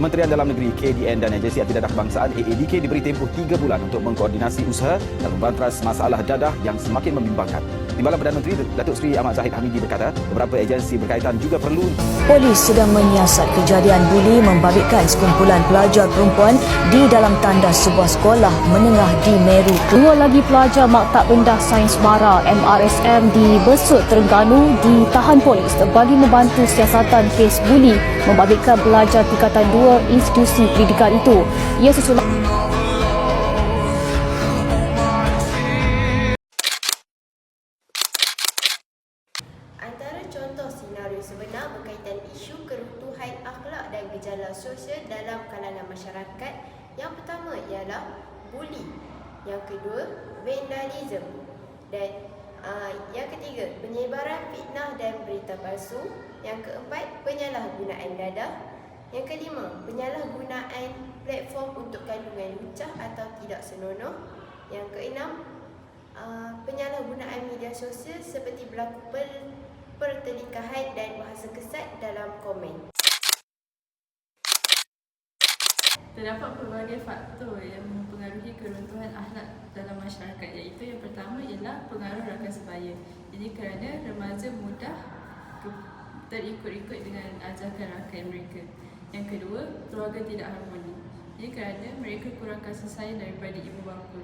Kementerian Dalam Negeri KDN dan Agensi Anti Dadah Kebangsaan AADK diberi tempoh 3 bulan untuk mengkoordinasi usaha dan membantras masalah dadah yang semakin membimbangkan. Timbalan Perdana Menteri Datuk Seri Ahmad Zahid Hamidi berkata, beberapa agensi berkaitan juga perlu Polis sedang menyiasat kejadian buli membabitkan sekumpulan pelajar perempuan di dalam tandas sebuah sekolah menengah di Meru. Dua lagi pelajar Maktab Rendah Sains Mara MRSM di Besut Terengganu ditahan polis bagi membantu siasatan kes buli membabitkan pelajar tingkatan dua institusi pendidikan itu. Ia susulan contoh senario sebenar berkaitan isu keruntuhan akhlak dan gejala sosial dalam kalangan masyarakat. Yang pertama ialah buli, yang kedua vandalism. Dan uh, yang ketiga penyebaran fitnah dan berita palsu, yang keempat penyalahgunaan dadah, yang kelima penyalahgunaan platform untuk kandungan lucah atau tidak senonoh, yang keenam uh, penyalahgunaan media sosial seperti berlaku per, pertelingkahan dan bahasa kesat dalam komen. Terdapat pelbagai faktor yang mempengaruhi keruntuhan akhlak dalam masyarakat iaitu yang pertama ialah pengaruh rakan sebaya. Jadi kerana remaja mudah terikut-ikut dengan ajakan rakan mereka. Yang kedua, keluarga tidak harmoni. Jadi kerana mereka kurang kasih sayang daripada ibu bapa.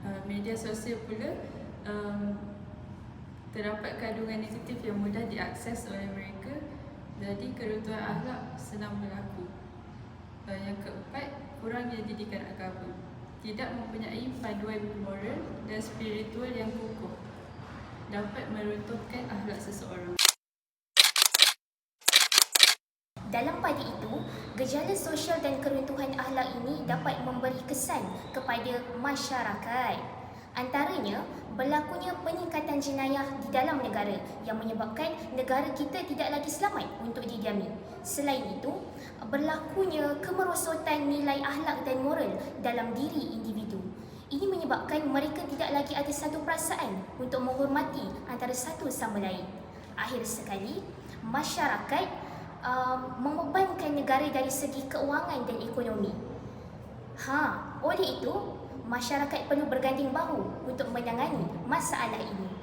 Uh, media sosial pula um, terdapat kandungan negatif yang mudah diakses oleh mereka jadi keruntuhan akhlak senang berlaku. Yang keempat, kurangnya didikan agama. Tidak mempunyai panduan moral dan spiritual yang kukuh dapat meruntuhkan akhlak seseorang. Dalam pada itu, gejala sosial dan keruntuhan akhlak ini dapat memberi kesan kepada masyarakat. Antaranya, berlakunya peningkatan jenayah di dalam negara yang menyebabkan negara kita tidak lagi selamat untuk didiami. Selain itu, berlakunya kemerosotan nilai akhlak dan moral dalam diri individu. Ini menyebabkan mereka tidak lagi ada satu perasaan untuk menghormati antara satu sama lain. Akhir sekali, masyarakat um, membebankan negara dari segi keuangan dan ekonomi. Ha, oleh itu, masyarakat perlu berganding bahu untuk menangani masalah ini.